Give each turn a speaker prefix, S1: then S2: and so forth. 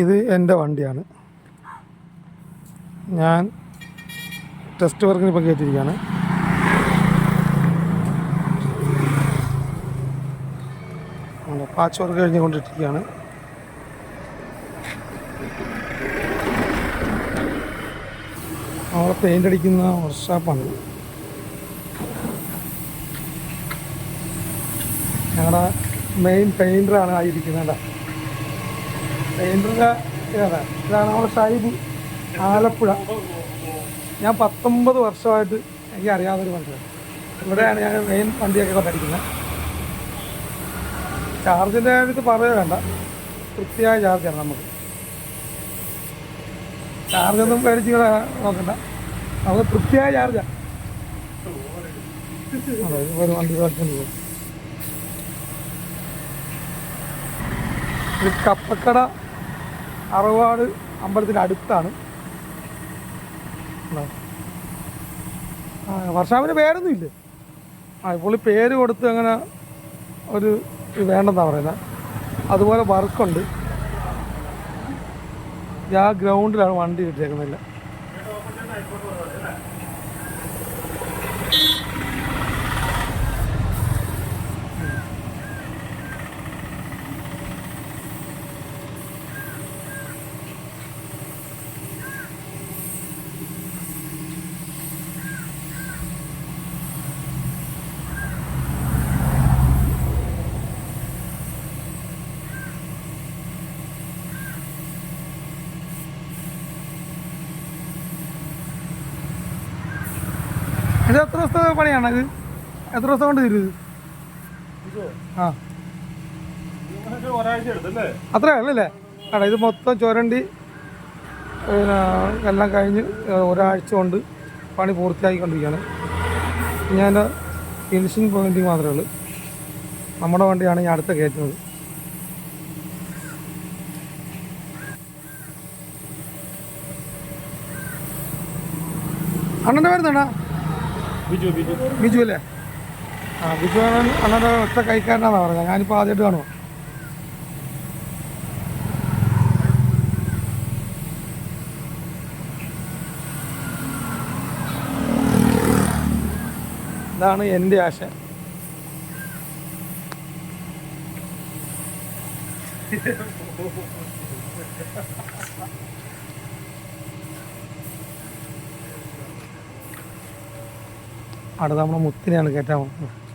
S1: ഇത് എന്റെ വണ്ടിയാണ്. ഞാൻ ടെസ്റ്റ് വർക്കിന് ഇപ്പം കയറ്റിയിരിക്കുകയാണ് പാച്ച് വർക്ക് കഴിഞ്ഞുകൊണ്ടിരിക്കുകയാണ്. അവിടെ പെയിന്റ് അടിക്കുന്ന വർക്ക്ഷോപ്പാണ് ഞങ്ങളുടെ മെയിൻ പെയിന്ററാണ് ആയിരിക്കുന്നത് പെയിന്ററിന്റെ ഇതാണ്. ഇതാണ് നമ്മുടെ ഷൈബ് ആലപ്പുഴ. ഞാൻ പത്തൊമ്പത് വർഷമായിട്ട് എനിക്ക് അറിയാവുന്നൊരു വണ്ടിയാണ്. ഇവിടെയാണ് ഞാൻ മെയിൻ വണ്ടിയൊക്കെ പഠിക്കുന്നത് ചാർജിന്റെ കാര്യത്തിൽ പറയുക വേണ്ട. കൃത്യമായ ചാർജാണ് നമുക്ക്. ചാർജൊന്നും മേടിച്ച് നോക്കണ്ട. നമുക്ക് കൃത്യമായ ചാർജാണ് അതെ ഒരു കപ്പക്കട അറവാട് അമ്പലത്തിന്റെ അടുത്താണ്. വർഷാവിന് പേരൊന്നും ഇല്ലേ ആ പുള്ളി പേര് കൊടുത്ത് അങ്ങനെ ഒരു വേണ്ടെന്നാണ് പറയുന്നത് അതുപോലെ വർക്കുണ്ട്. ആ ഗ്രൗണ്ടിലാണ് വണ്ടി ഇട്ടേക്കുന്നില്ല ഇത് എത്ര ദിവസത്തെ പണിയാണ് ഇത്? എത്ര ദിവസം കൊണ്ട് തരും ഇത്? ആ. അത്ര അല്ലല്ലേ ആടാ ഇത് മൊത്തം ചുരണ്ടി പിന്നെ എല്ലാം കഴിഞ്ഞ് ഒരാഴ്ച കൊണ്ട് പണി പൂർത്തിയാക്കിക്കൊണ്ടിരിക്കുകയാണ്. ഞാൻ എന്റെ ഫിനിഷിങ് പോയിന്റിങ് മാത്രമേ ഉള്ളൂ. നമ്മുടെ വണ്ടിയാണ് ഞാൻ അടുത്ത കയറ്റുന്നത്. അണ്ണന്റെ പേരുന്നാ
S2: ബിജു ബിജു.
S1: ബിജു അല്ലേ? ആ ബിജു അണ്ണൻ അണ്ണന്റെ ഒറ്റ കൈക്കാരനാണെന്നാണ് പറഞ്ഞത്. ഞാനിപ്പോൾ ആദ്യമായിട്ട് കാണുമോ ഇതാണ് എന്റെ ആശ. അടുത്ത നമ്മുടെ മുത്തിനെയാണ് കയറ്റാൻ പോകുന്നത്.